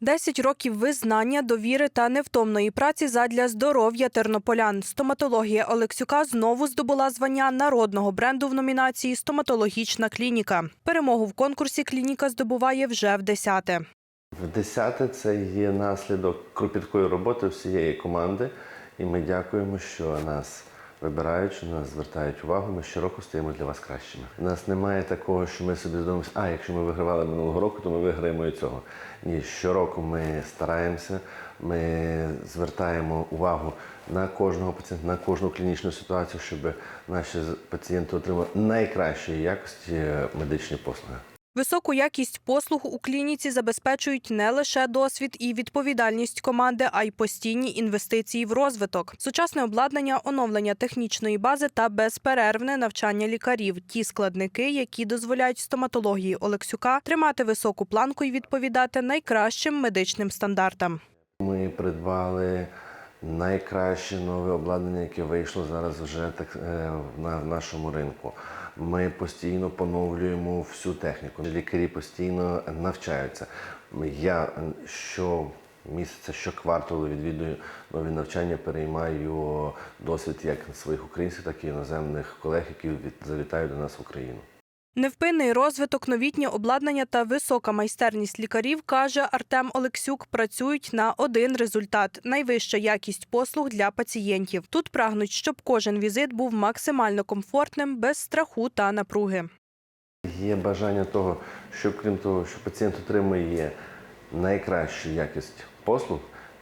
Десять років визнання, довіри та невтомної праці задля здоров'я тернополян. Стоматологія Олексюка знову здобула звання народного бренду в номінації Стоматологічна клініка. Перемогу в конкурсі клініка здобуває вже в десяте. В десяте це є наслідок кропіткої роботи всієї команди, і ми дякуємо, що нас вибирають, що нас звертають увагу. Ми щороку стаємо для вас кращими. У нас немає такого, що ми собі думаємо, а якщо ми вигравали минулого року, то ми виграємо і цього. Ні, щороку ми стараємося, ми звертаємо увагу на кожного пацієнта, на кожну клінічну ситуацію, щоб наші пацієнти отримали найкращої якості медичні послуги. Високу якість послуг у клініці забезпечують не лише досвід і відповідальність команди, а й постійні інвестиції в розвиток, сучасне обладнання, оновлення технічної бази та безперервне навчання лікарів. Ті складники, які дозволяють стоматології Олексюка тримати високу планку і відповідати найкращим медичним стандартам. Ми придбали найкраще нове обладнання, яке вийшло зараз вже так е, на нашому ринку. Ми постійно поновлюємо всю техніку. Лікарі постійно навчаються. Я що місяця, що кварталу відвідую нові навчання, переймаю досвід як своїх українських, так і іноземних колег, які завітають до нас в Україну. Невпинний розвиток, новітнє обладнання та висока майстерність лікарів, каже Артем Олексюк, працюють на один результат найвища якість послуг для пацієнтів. Тут прагнуть, щоб кожен візит був максимально комфортним, без страху та напруги. Є бажання того, що крім того, що пацієнт отримує найкращу якість послуг,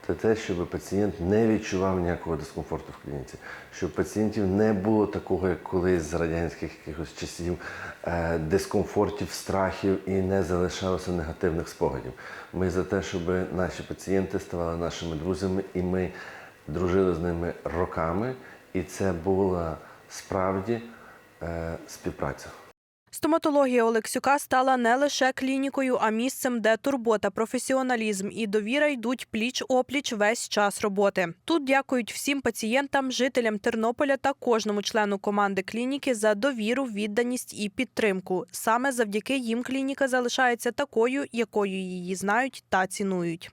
це те, щоб пацієнт не відчував ніякого дискомфорту в клініці, щоб пацієнтів не було такого, як колись з радянських якихось часів, е, дискомфортів, страхів і не залишалося негативних спогадів. Ми за те, щоб наші пацієнти ставали нашими друзями, і ми дружили з ними роками, і це була справді е, співпраця. Стоматологія Олексюка стала не лише клінікою, а місцем, де турбота, професіоналізм і довіра йдуть пліч-опліч весь час роботи. Тут дякують всім пацієнтам, жителям Тернополя та кожному члену команди клініки за довіру, відданість і підтримку. Саме завдяки їм клініка залишається такою, якою її знають та цінують.